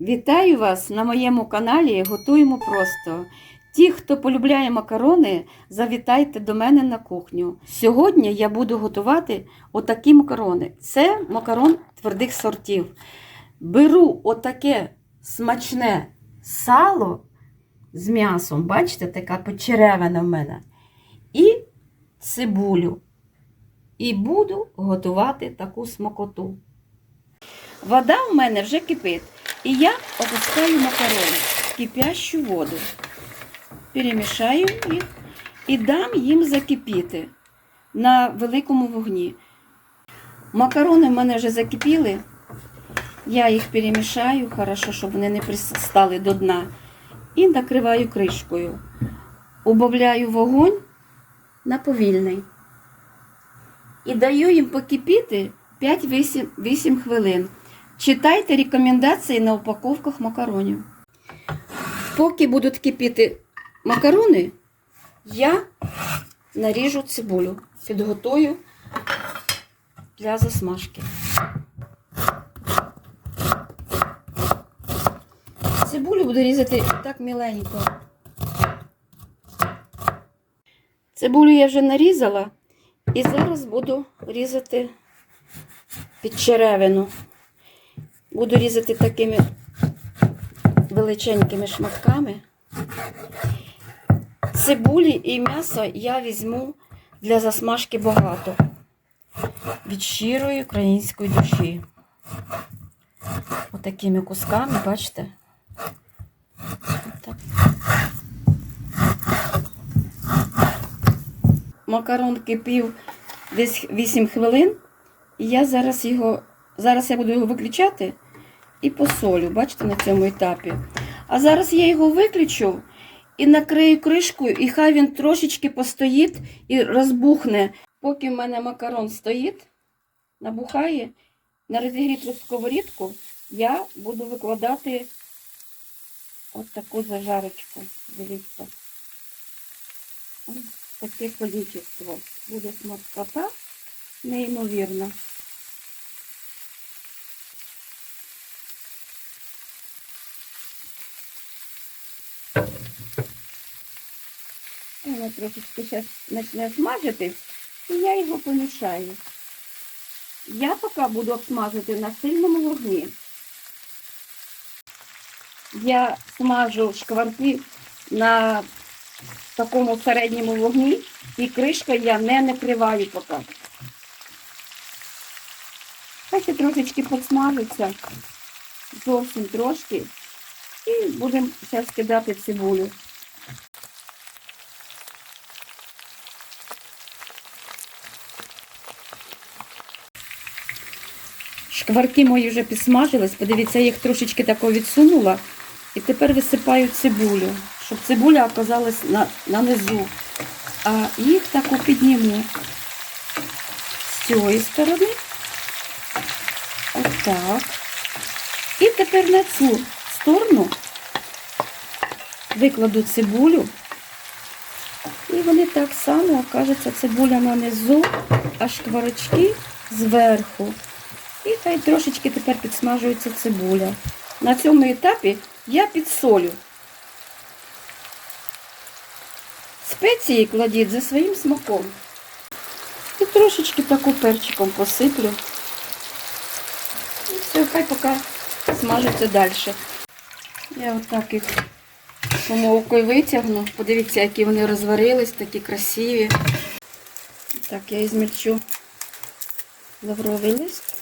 Вітаю вас на моєму каналі Готуємо просто. Ті, хто полюбляє макарони, завітайте до мене на кухню. Сьогодні я буду готувати отакі макарони. Це макарон твердих сортів. Беру отаке смачне сало з м'ясом, бачите, така почеревина в мене. І цибулю. І буду готувати таку смакоту. Вода в мене вже кипить. І я опускаю макарони в кипящу воду. Перемішаю їх і дам їм закипіти на великому вогні. Макарони в мене вже закипіли. Я їх перемішаю, хорошо, щоб вони не пристали до дна. І накриваю кришкою. Убавляю вогонь на повільний. І даю їм покипіти 5-8 хвилин. Читайте рекомендації на упаковках макаронів. Поки будуть кипіти макарони, я наріжу цибулю, підготую для засмажки. Цибулю буду різати так міленько. Цибулю я вже нарізала і зараз буду різати під черевину. Буду різати такими величенькими шматками. Цибулі і м'яса я візьму для засмажки багато. Від щирої української душі. Отакими кусками, бачите? Отак. Макарон кипів десь 8 хвилин. І я зараз його, зараз я буду його виключати і посолю, бачите, на цьому етапі. А зараз я його виключу і накрию кришкою, і хай він трошечки постоїть і розбухне. Поки в мене макарон стоїть, набухає, на розігріту сковорідку я буду викладати от таку зажарочку. Дивіться. Ось таке количество. Буде смакота неймовірна. Воно трошечки зараз почне смажитись, і я його помішаю. Я поки буду обсмажувати на сильному вогні. Я смажу шкварки на такому середньому вогні і кришкою я не накриваю поки. Хай ще трошечки посмажиться, зовсім трошки. І будемо зараз кидати цибулю. Шкварки мої вже підсмажились, подивіться, я їх трошечки тако відсунула. І тепер висипаю цибулю, щоб цибуля оказалась на, на низу. А їх тако підніму з цієї сторони. Отак. І тепер на цю сторону викладу цибулю. І вони так само окажеться цибуля на низу, а шкварочки зверху. І хай трошечки тепер підсмажується цибуля. На цьому етапі я підсолю. Спеції кладіть за своїм смаком. І трошечки таку перчиком посиплю. І все, хай поки смажиться далі. Я отак їх помовкою витягну. Подивіться, які вони розварились, такі красиві. Так, я ізмельчу лавровий лист.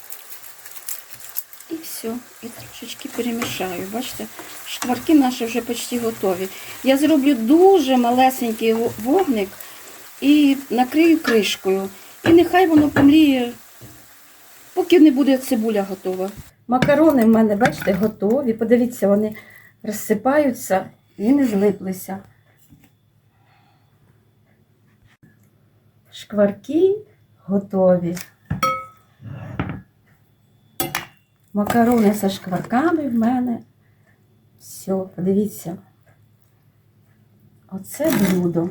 І все, і трошечки перемішаю. Бачите, шкварки наші вже почти готові. Я зроблю дуже малесенький вогник і накрию кришкою. І нехай воно помліє, поки не буде цибуля готова. Макарони в мене, бачите, готові. Подивіться, вони розсипаються і не злиплися. Шкварки готові. Макарони зі шкварками в мене. Все, подивіться. Оце блюдо.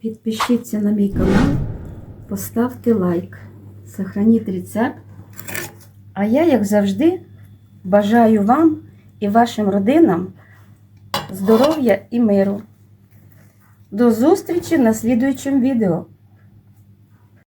Підпишіться на мій канал, поставте лайк, сохраніть рецепт. А я, як завжди, бажаю вам і вашим родинам здоров'я і миру. До зустрічі на слідуючому відео.